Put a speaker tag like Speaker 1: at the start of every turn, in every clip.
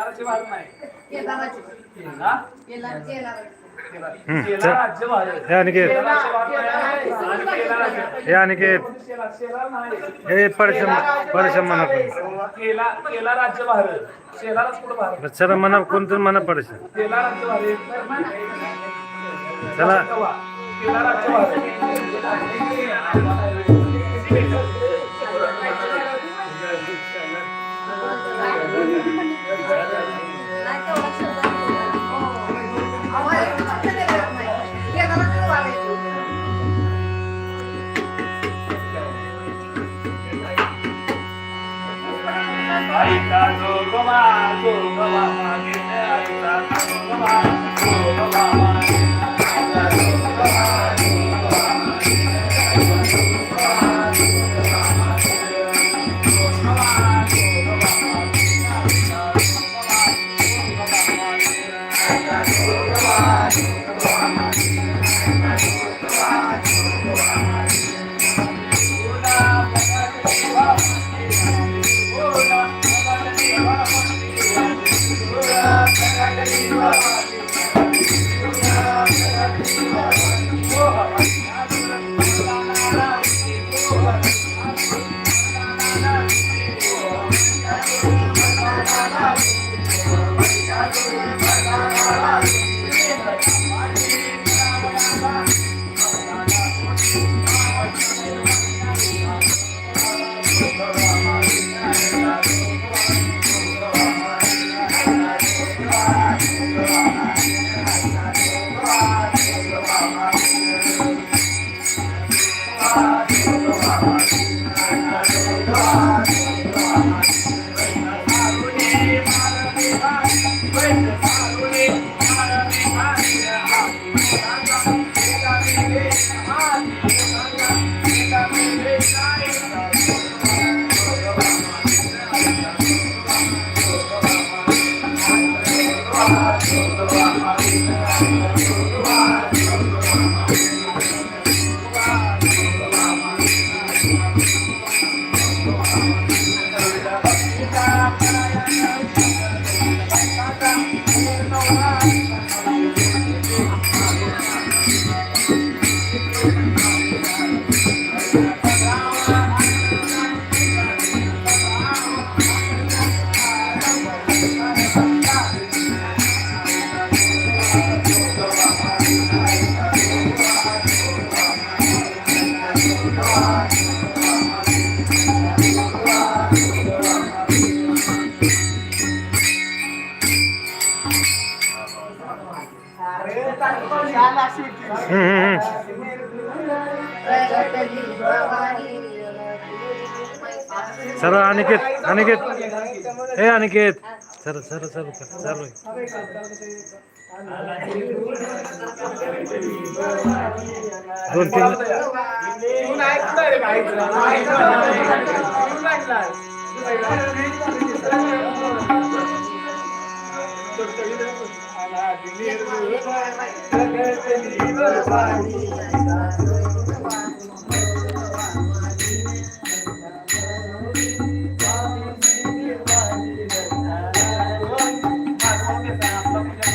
Speaker 1: शेलाराचे भाग नाही
Speaker 2: केदाराची
Speaker 1: हा?
Speaker 2: केदार केदार
Speaker 1: राज्य भाग.
Speaker 3: हे अनिकेत
Speaker 1: शेलाराचे भाग नाही. आणि केला राज्य.
Speaker 3: हे अनिकेत
Speaker 1: शेला शेला नाही
Speaker 3: हे परशम परशम म्हणा कोण
Speaker 1: केला केला राज्य भारत शेलाराच कुठं भारत
Speaker 3: चला म्हणा कोणतं म्हणा परशम
Speaker 1: केला राज्य भारत
Speaker 3: चला
Speaker 1: केला राज्य
Speaker 2: नाही
Speaker 1: Vamos lá, vamos lá.
Speaker 4: Thank you.
Speaker 1: Sir Aniket Aniket. हे अनिकेत. सर सर चालू कर चालू आहे. दोन तीन.
Speaker 2: तू नाही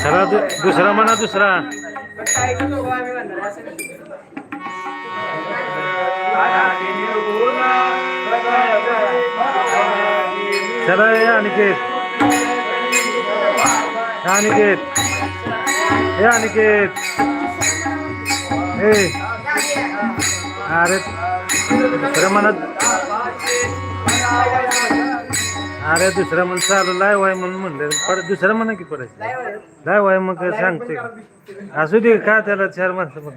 Speaker 2: ऐकलं रे, ऐकलं. तू ऐकलं.
Speaker 1: चला दु- दुसरा म्हणा दुसरा चला हे अनिकेत हे अनिकेत हे अनिकेत हे अरे दुसरं म्हणत अरे दुसरं म्हण चालू लाय वाय म्हणून म्हणलं. परत दुसरं म्हणा की परत. लाय वाय. मग सांगते. असू दे का त्याला चार माणसं मग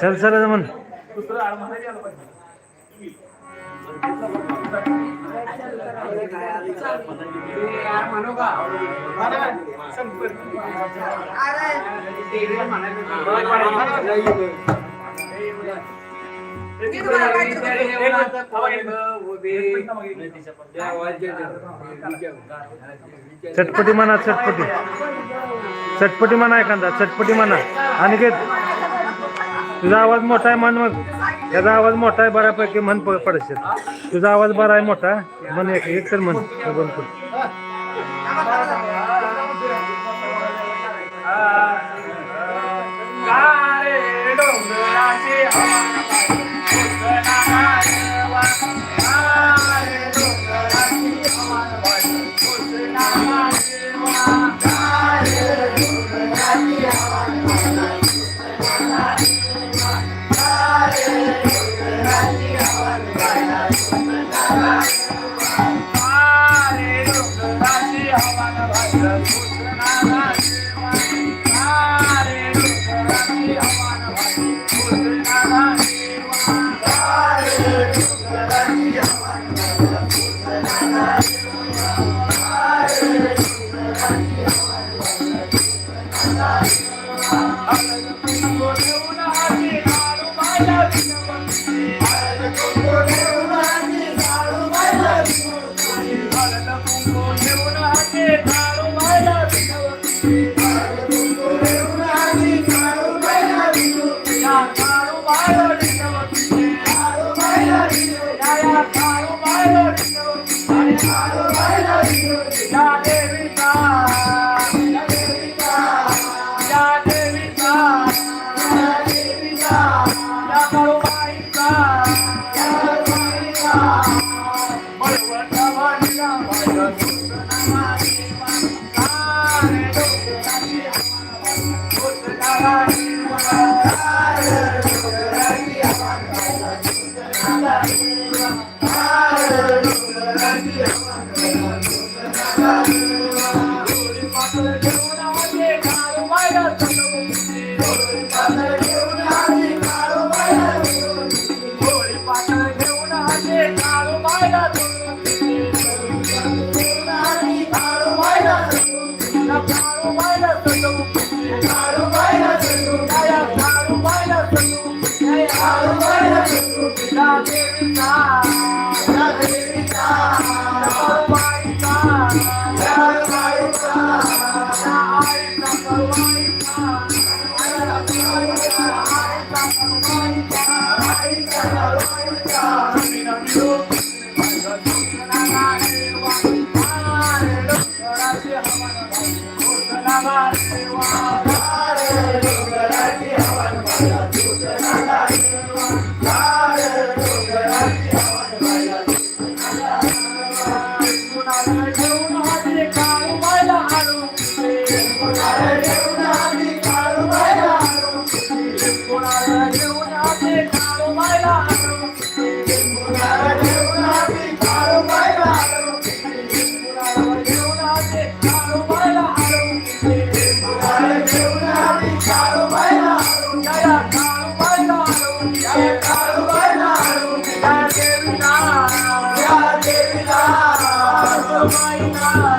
Speaker 1: चल चल म्हण. चटपटी म्हणा चटपटी. चटपटी म्हणा एखादा चटपटी म्हणा. अनिकेत तुझा आवाज मोठा आहे म्हण मग. त्याचा आवाज मोठा आहे बऱ्यापैकी म्हण प- पडशील. तुझा आवाज बरा आहे मोठा. म्हण एक एक तर म्हण. बंद कर. Now, baby. I Namaste, Namaste. 欢迎大佬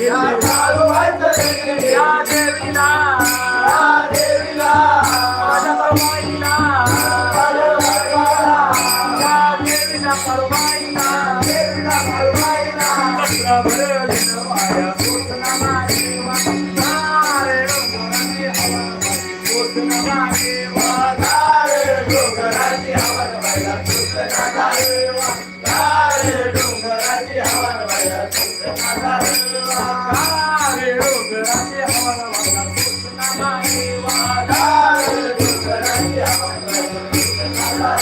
Speaker 1: Yeah.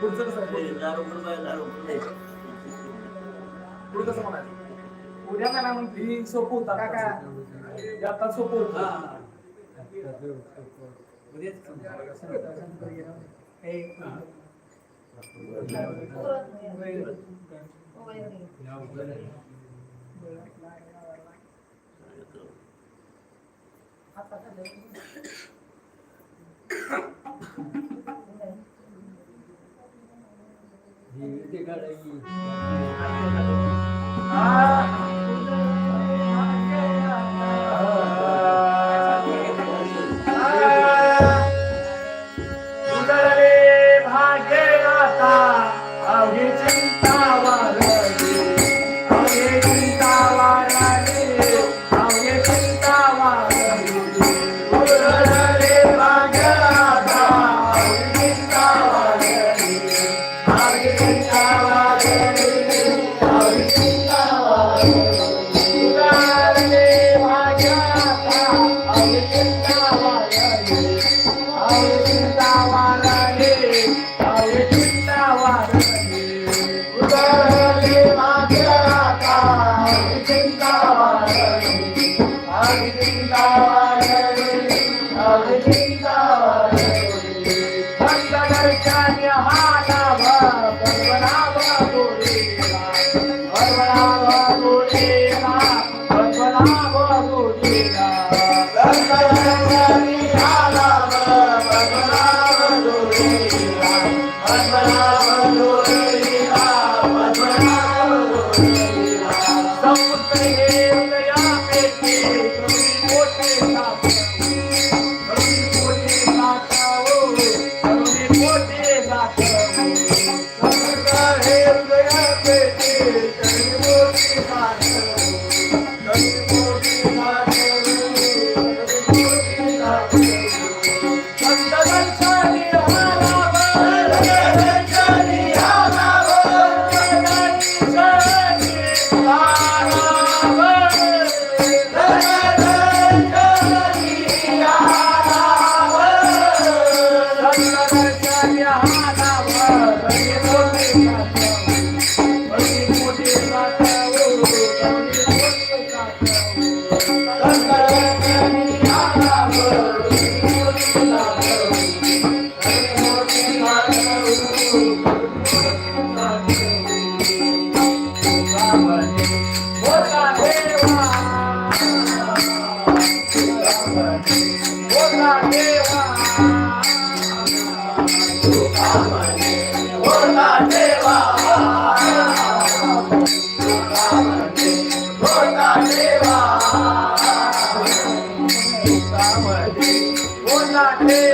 Speaker 1: पुढचं कसं आहे? पुढे कसं म्हणायचं?
Speaker 4: उद्या काय ना म्हणती? सोपं होता का काय आता सोपं होतं.
Speaker 1: आता 你这个人，你，他这个人，啊！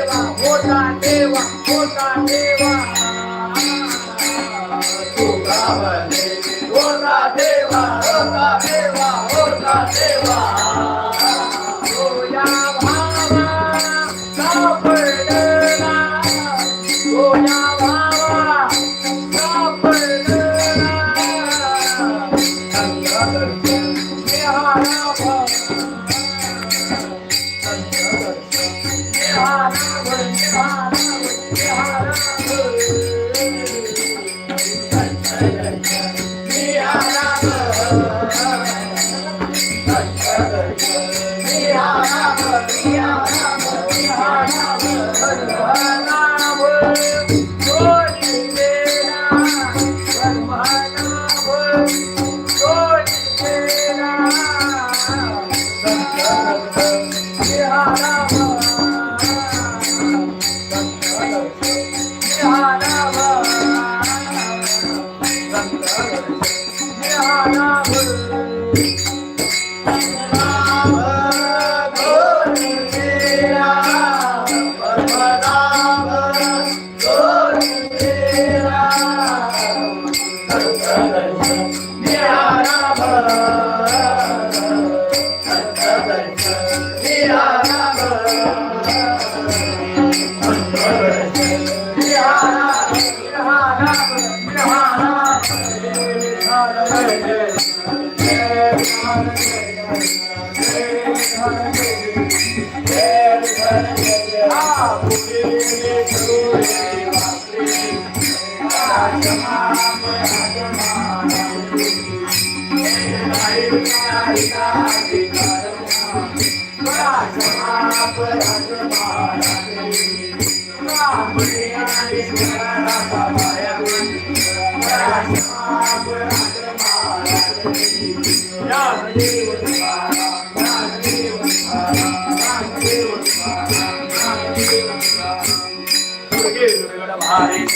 Speaker 1: देवा मोठा देवा मोठा देवा. तुला देवा होता देवा होता देवा. Yeah. राम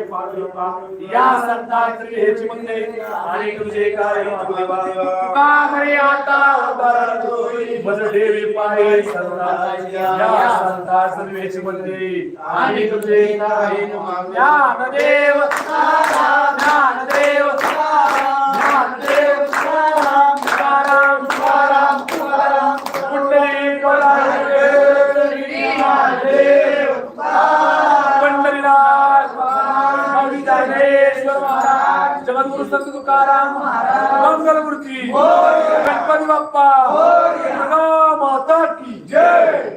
Speaker 1: या संतांची हेच म्हणणे आणि तुझे काय का बरे आता उदार होई बज देवी पाहे संतांच्या. या संता सर्वेच म्हणणे आणि तुझे काय ज्ञानदेव ज्ञानदेव तुकाराम तुकाराम तुकाराम कुंडली ज्ञानदेव पंढरीनाथ ज्ञानेश्वर महाराज जगद्गुरु संत तुकाराम मंगलमूर्ती. गणपती बाप्पा. दुर्गा माता की जय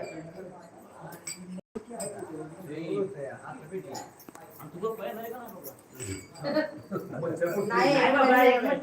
Speaker 2: नाही.